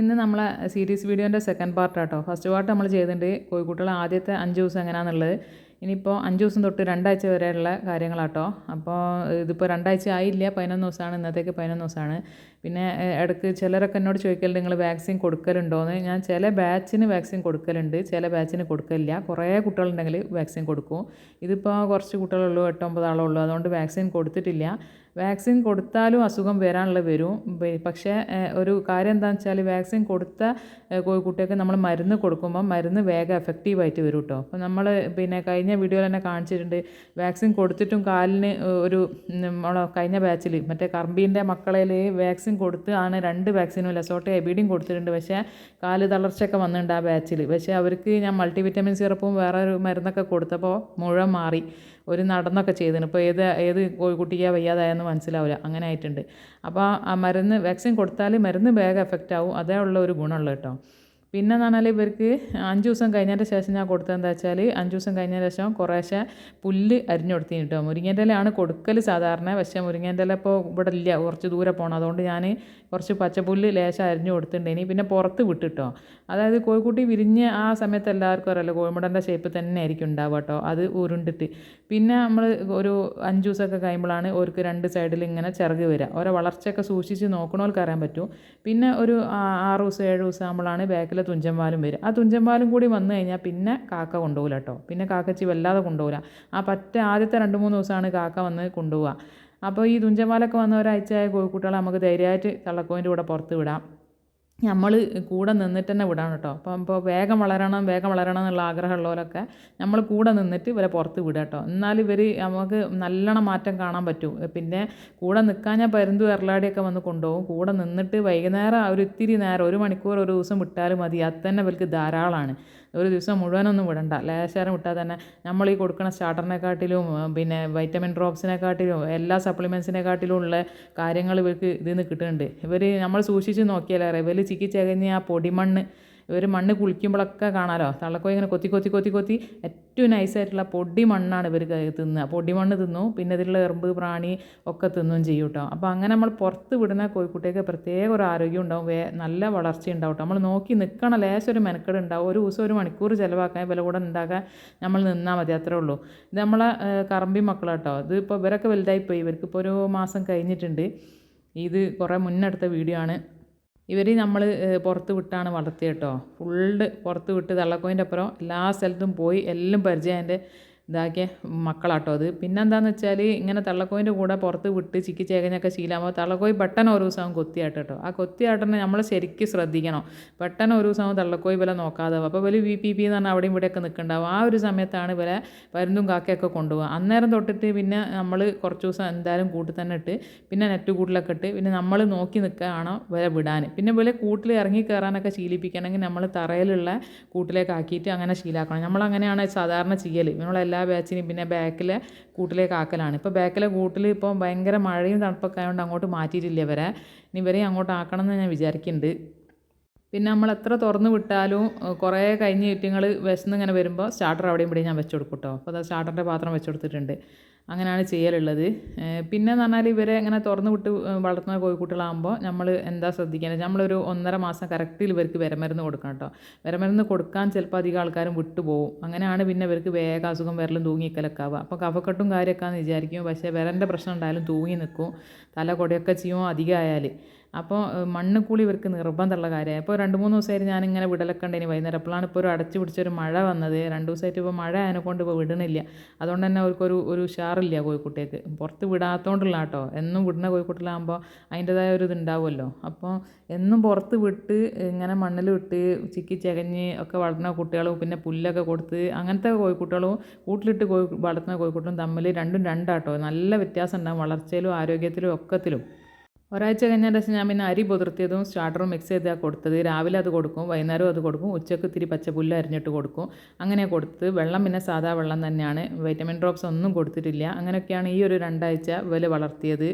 ഇന്ന് നമ്മളെ സീരീസ് വീഡിയോന്റെ സെക്കൻഡ് പാർട്ട് കേട്ടോ ഫസ്റ്റ് പാർട്ട് നമ്മൾ ചെയ്തിട്ടുണ്ട് കോഴിക്കുട്ടികൾ ആദ്യത്തെ അഞ്ച് ദിവസം എങ്ങനെയാണെന്നുള്ളത് ഇനിയിപ്പോൾ അഞ്ച് ദിവസം തൊട്ട് രണ്ടാഴ്ച വരെയുള്ള കാര്യങ്ങളാട്ടോ. അപ്പോൾ ഇതിപ്പോൾ രണ്ടാഴ്ച ആയില്ല പതിനൊന്ന് ദിവസമാണ് ഇന്നത്തേക്ക് പതിനൊന്ന് ദിവസമാണ്. പിന്നെ ഇടയ്ക്ക് ചിലരൊക്കെ എന്നോട് ചോദിക്കലുണ്ട് നിങ്ങൾ വാക്സിൻ കൊടുക്കലുണ്ടോയെന്ന് ഞാൻ ചില ബാച്ചിന് വാക്സിൻ കൊടുക്കലുണ്ട് ചില ബാച്ചിന് കൊടുക്കലില്ല. കുറേ കുട്ടികളുണ്ടെങ്കിൽ വാക്സിൻ കൊടുക്കും. ഇതിപ്പോൾ കുറച്ച് കുട്ടികളുള്ളൂ എട്ടൊമ്പത് ആളുള്ളൂ അതുകൊണ്ട് വാക്സിൻ കൊടുത്തിട്ടില്ല. വാക്സിൻ കൊടുത്താലും അസുഖം വരാനുള്ള വരും. പക്ഷേ ഒരു കാര്യം എന്താണെന്ന് വെച്ചാൽ വാക്സിൻ കൊടുത്ത കോഴിക്കുട്ടിയൊക്കെ നമ്മൾ മരുന്ന് കൊടുക്കുമ്പോൾ മരുന്ന് വേഗം എഫക്റ്റീവായിട്ട് വരും കേട്ടോ അപ്പോൾ നമ്മൾ പിന്നെ കഴിഞ്ഞ വീഡിയോയിൽ തന്നെ കാണിച്ചിട്ടുണ്ട്. വാക്സിൻ കൊടുത്തിട്ടും കാലിന് ഒരു നമ്മളെ കഴിഞ്ഞ ബാച്ചിൽ മറ്റേ കർമ്പീന്റെ മക്കളിൽ വാക്സിൻ കൊടുത്ത് ആണ് രണ്ട് വാക്സിനും ലെസോട്ടെ എബിഡിയും കൊടുത്തിട്ടുണ്ട്. പക്ഷേ കാൽ തളർച്ചയൊക്കെ വന്നിട്ടുണ്ട് ആ ബാച്ചിൽ പക്ഷേ അവർക്ക് ഞാൻ മൾട്ടി വിറ്റമിൻ സിറപ്പും വേറെ ഒരു മരുന്നൊക്കെ കൊടുത്തപ്പോൾ മുഴ മാറി. ഒരു നടന്നൊക്കെ ചെയ്തിന്. ഇപ്പോൾ ഏത് ഏത് കോഴിക്കുട്ടിക്കാ വയ്യാതായെന്ന് മനസ്സിലാവില്ല. അങ്ങനെ ആയിട്ടുണ്ട്. അപ്പോൾ ആ മരുന്ന് വാക്സിൻ കൊടുത്താൽ മരുന്ന് വേഗം എഫക്റ്റ് ആവും. അതേ ഉള്ള ഒരു ഗുണമുള്ളൂ കേട്ടോ. പിന്നെ എന്ന് പറഞ്ഞാൽ ഇവർക്ക് അഞ്ച് ദിവസം കഴിഞ്ഞതിന്റെ ശേഷം ഞാൻ കൊടുത്തത് എന്താ വെച്ചാൽ അഞ്ച് ദിവസം കഴിഞ്ഞതിന് ശേഷം കുറേശ്ശെ പുല്ല് അരിഞ്ഞു കൊടുത്തിന് കേട്ടോ മുരിങ്ങേന്റെ ഇലയാണ് കൊടുക്കൽ സാധാരണ. പക്ഷേ മുരിങ്ങേന്റെ ഇല ഇപ്പോൾ ഇവിടെ ഇല്ല. കുറച്ച് ദൂരെ പോകണം അതുകൊണ്ട് ഞാൻ കുറച്ച് പച്ചപ്പുല്ല് ലേശം അരിഞ്ഞു കൊടുത്തിട്ടുണ്ടേനി പിന്നെ പുറത്ത് വിട്ടിട്ടോ. അതായത് കോഴിക്കുട്ടി വിരിഞ്ഞ് ആ സമയത്ത് എല്ലാവർക്കും അറിയാലോ കോഴിമുടന്റെ ഷേപ്പ് തന്നെ ആയിരിക്കും ഉണ്ടാവുക കേട്ടോ അത് ഉരുണ്ടിട്ട്. പിന്നെ നമ്മൾ ഒരു അഞ്ച് ദിവസമൊക്കെ കഴിയുമ്പോഴാണ് അവർക്ക് രണ്ട് സൈഡിൽ ഇങ്ങനെ ചിറക് വരിക ഓരോ വളർച്ചയൊക്കെ സൂക്ഷിച്ച് നോക്കണോൽക്കറിയാൻ പറ്റും. പിന്നെ ഒരു ആറ് ദിവസം ഏഴ് ദിവസം ആകുമ്പോഴാണ് ബാക്കിലെ തുഞ്ചൻപാലും വരും. ആ തുഞ്ചൻപാലും കൂടി വന്നു കഴിഞ്ഞാൽ പിന്നെ കാക്ക കൊണ്ടുപോകില്ല കേട്ടോ. പിന്നെ കാക്കച്ചി വല്ലാതെ കൊണ്ടുപോകില്ല ആ പറ്റ ആദ്യത്തെ രണ്ട് മൂന്ന് ദിവസമാണ് കാക്ക വന്ന് കൊണ്ടുപോവുക. അപ്പോൾ ഈ തുഞ്ചൻപാലൊക്കെ വന്ന ഒരാഴ്ചയായ കോഴിക്കുട്ടികളെ നമുക്ക് ധൈര്യമായിട്ട് തള്ളക്കോയിന്റെ കൂടെ പുറത്ത് വിടാം. നമ്മൾ കൂടെ നിന്നിട്ട് തന്നെ വിടണം കേട്ടോ അപ്പം ഇപ്പോൾ വേഗം വളരണം വേഗം വളരണം എന്നുള്ള ആഗ്രഹമുള്ളവരൊക്കെ നമ്മൾ കൂടെ നിന്നിട്ട് ഇവരെ പുറത്ത് വിടുക കേട്ടോ എന്നാൽ ഇവർ നമുക്ക് നല്ലോണം മാറ്റം കാണാൻ പറ്റും. പിന്നെ കൂടെ നിൽക്കാൻ ഞാൻ പരുന്തു വെറലാടിയൊക്കെ വന്ന് കൊണ്ടുപോകും. കൂടെ നിന്നിട്ട് വൈകുന്നേരം ഒരു ഇത്തിരി നേരം ഒരു മണിക്കൂർ ഒരു ദിവസം വിട്ടാലും മതി. അത് തന്നെ ഇവർക്ക് ധാരാളമാണ് ഒരു ദിവസം മുഴുവനൊന്നും വിടണ്ട. ലേശാരം വിട്ടാൽ തന്നെ നമ്മൾ ഈ കൊടുക്കുന്ന സ്റ്റാർട്ടറിനെക്കാട്ടിലും പിന്നെ വൈറ്റമിൻ ഡ്രോപ്സിനെക്കാട്ടിലും എല്ലാ സപ്ലിമെൻസിനെക്കാട്ടിലും ഉള്ള കാര്യങ്ങൾ ഇവർക്ക് ഇതിൽ നിന്ന് കിട്ടുന്നുണ്ട്. ഇവർ നമ്മൾ സൂക്ഷിച്ച് നോക്കിയാലേറെ ഇവർ ചിക്കി ചകഞ്ഞ് ആ പൊടിമണ്ണ് ഇവർ മണ്ണ് കുളിക്കുമ്പോഴൊക്കെ കാണാലോ? തള്ളക്കോയി ഇങ്ങനെ കൊത്തി കൊത്തി കൊത്തി കൊത്തി. ഏറ്റവും നൈസായിട്ടുള്ള പൊടി മണ്ണാണ് ഇവർ തിന്നുക പൊടി മണ്ണ് തിന്നു. പിന്നെ ഇതിലുള്ള എറുമ്പ് പ്രാണി ഒക്കെ തിന്നും ചെയ്യും കേട്ടോ അപ്പോൾ അങ്ങനെ നമ്മൾ പുറത്ത് വിടുന്ന കോഴിക്കുട്ടിയൊക്കെ പ്രത്യേക ഒരു ആരോഗ്യം ഉണ്ടാവും. വേ നല്ല വളർച്ച ഉണ്ടാവും കേട്ടോ നമ്മൾ നോക്കി നിൽക്കണം ലേശം ഒരു മെനക്കെട് ഉണ്ടാവും. ഒരു ദിവസം ഒരു മണിക്കൂർ ചിലവാക്കാൻ വില കൂടെ ഉണ്ടാക്കാൻ നമ്മൾ നിന്നാൽ മതി. അത്രേ ഉള്ളൂ. ഇത് നമ്മളെ കറമ്പി മക്കളാട്ടോ ഇത് ഇപ്പോൾ ഇവരൊക്കെ വലുതായിപ്പോയി. ഇവർക്കിപ്പോൾ ഒരു മാസം കഴിഞ്ഞിട്ടുണ്ട്. ഇത് കുറേ മുന്നെടുത്ത വീഡിയോ ആണ്. ഇവർ നമ്മൾ പുറത്ത് വിട്ടാണ് വളർത്തിയത് കേട്ടോ ഫുള്ള് പുറത്ത് വിട്ട് തള്ളക്കോയിന്റെ അപ്പുറം എല്ലാ സ്ഥലത്തും പോയി എല്ലാം പരിചയം എന്റെ ഇതാക്കിയ മക്കളാട്ടോ അത്. പിന്നെന്താണെന്ന് വെച്ചാൽ ഇങ്ങനെ തള്ളക്കോയിന്റെ കൂടെ പുറത്ത് വിട്ട് ചിക്കി ചേകഞ്ഞൊക്കെ ശീലമാകുമ്പോൾ തള്ളക്കോയി പെട്ടെന്ന് ഒരു ദിവസം കൊത്തിയാട്ട് കേട്ടോ ആ കൊത്തിയാട്ടനെ നമ്മൾ ശരിക്കും ശ്രദ്ധിക്കണം. പെട്ടെന്ന് ഒരു ദിവസം തള്ളക്കോയി വില നോക്കാതെ അപ്പോൾ വലിയ വി പി പി എന്ന് പറഞ്ഞാൽ അവിടെയും ഇവിടെയൊക്കെ നിൽക്കുന്നുണ്ടാവും ആ ഒരു സമയത്താണ് ഇവരെ പരുന്തും കാക്കയൊക്കെ കൊണ്ടുപോകുക അന്നേരം തൊട്ടിട്ട് പിന്നെ നമ്മൾ കുറച്ച് ദിവസം എന്തായാലും കൂട്ടിൽ തന്നെ ഇട്ട് പിന്നെ നെറ്റ് കൂട്ടിലൊക്കെ ഇട്ട് പിന്നെ നമ്മൾ നോക്കി നിൽക്കുകയാണോ വരെ വിടാൻ. പിന്നെ വില കൂട്ടിൽ ഇറങ്ങി കയറാനൊക്കെ ശീലിപ്പിക്കണമെങ്കിൽ നമ്മൾ തറയിലുള്ള കൂട്ടിലേക്ക് ആക്കിയിട്ട് അങ്ങനെ ശീലാക്കണം. നമ്മളങ്ങനെയാണ് സാധാരണ ചെയ്യൽ നമ്മളെ എല്ലാ ബാച്ചിനും പിന്നെ ബാക്കിലെ കൂട്ടിലേക്ക് ആക്കലാണ് ഇപ്പോൾ ബാക്കിലെ കൂട്ടിൽ ഇപ്പോൾ ഭയങ്കര മഴയും തണുപ്പൊക്കെ ആയതുകൊണ്ട് അങ്ങോട്ട് മാറ്റിയിട്ടില്ല ഇവരെ. ഇനി ഇവരെയും അങ്ങോട്ട് ആക്കണം എന്ന് ഞാൻ വിചാരിക്കുന്നുണ്ട് പിന്നെ നമ്മൾ എത്ര തുറന്ന് വിട്ടാലും കുറേ കഴിഞ്ഞ് ചുറ്റുങ്ങൾ വിശന്ന് ഇങ്ങനെ വരുമ്പോൾ സ്റ്റാർട്ടർ അവിടെയും ഇവിടെയും ഞാൻ വെച്ച് കൊടുക്കും കേട്ടോ അപ്പോൾ അത് സ്റ്റാർട്ടറിന്റെ പാത്രം വെച്ച് കൊടുത്തിട്ടുണ്ട്. അങ്ങനെയാണ് ചെയ്യലുള്ളത്. പിന്നെ എന്ന് പറഞ്ഞാൽ ഇവരെ ഇങ്ങനെ തുറന്നു വിട്ട് വളർത്തുന്ന കോഴിക്കുട്ടികളാകുമ്പോൾ നമ്മൾ എന്താ ശ്രദ്ധിക്കേണ്ടത് നമ്മളൊരു ഒന്നര മാസം കറക്റ്റിൽ ഇവർക്ക് വിരമരുന്ന് കൊടുക്കണം കേട്ടോ. വിരമരുന്ന് കൊടുക്കാൻ ചിലപ്പോൾ അധികം ആൾക്കാരും വിട്ടുപോകും അങ്ങനെയാണ് പിന്നെ ഇവർക്ക് വേഗം അസുഖം വിരലും തൂങ്ങിക്കലൊക്കെ ആവുക. അപ്പോൾ കഫക്കെട്ടും കാര്യമൊക്കെ ആണെന്ന് വിചാരിക്കും. പക്ഷേ വിരന്റെ പ്രശ്നം ഉണ്ടായാലും തൂങ്ങി നിൽക്കും. തല കൊടയൊക്കെ ചെയ്യും അധികമായാൽ. അപ്പോൾ ഏഹ്, മണ്ണ് കൂളി ഇവർക്ക് നിർബന്ധമുള്ള കാര്യമായി ഇപ്പോൾ രണ്ട് മൂന്ന് ദിവസമായിട്ട് ഞാനിങ്ങനെ വിടലൊക്കെ ഉണ്ടേനി വൈകുന്നേരം അപ്പോഴാണ് ഇപ്പോൾ ഒരു അടച്ചു പിടിച്ചൊരു മഴ വന്നത്. രണ്ട് ദിവസമായിട്ട് ഇപ്പോൾ മഴ അതിനെ കൊണ്ട് ഇപ്പോൾ വിടണില്ല. അതുകൊണ്ട് തന്നെ അവർക്കൊരു ഒരു ഉഷാറില്ല കോഴിക്കുട്ടിയേക്ക് പുറത്ത് വിടാത്തതുകൊണ്ടുള്ള കേട്ടോ എന്നും വിടുന്ന കോഴിക്കുട്ടിലാകുമ്പോൾ അതിന്റെതായ ഒരു ഇതുണ്ടാവുമല്ലോ. അപ്പോൾ എന്നും പുറത്ത് വിട്ട് ഇങ്ങനെ മണ്ണിൽ വിട്ട് ചിക്കി ചകഞ്ഞ് ഒക്കെ വളർത്തുന്ന കുട്ടികളും പിന്നെ പുല്ലൊക്കെ കൊടുത്ത് അങ്ങനത്തെ കോഴിക്കുട്ടികളും കൂട്ടിലിട്ട് കോഴി വളർത്തുന്ന കോഴിക്കുട്ടും തമ്മിൽ രണ്ടും രണ്ടാട്ടോ. നല്ല വ്യത്യാസം ഉണ്ടാകും വളർച്ചയിലും ആരോഗ്യത്തിലും ഒക്കത്തിലും. ഒരാഴ്ച കഴിഞ്ഞതിന് ശേഷം ഞാൻ പിന്നെ അരി പുതിർത്തിയതും സ്റ്റാർട്ടറും മിക്സ് ചെയ്താൽ കൊടുത്തത്. രാവിലെ അത് കൊടുക്കും വൈകുന്നേരം അത് കൊടുക്കും ഉച്ചയ്ക്ക് ഇത്തിരി പച്ചപ്പുല്ല് അരിഞ്ഞിട്ട് കൊടുക്കും. അങ്ങനെ കൊടുത്ത് വെള്ളം പിന്നെ സാധാ വെള്ളം തന്നെയാണ്. വൈറ്റമിൻ ഡ്രോപ്സ് ഒന്നും കൊടുത്തിട്ടില്ല. അങ്ങനെയൊക്കെയാണ് ഈ ഒരു രണ്ടാഴ്ച വില വളർത്തിയത്.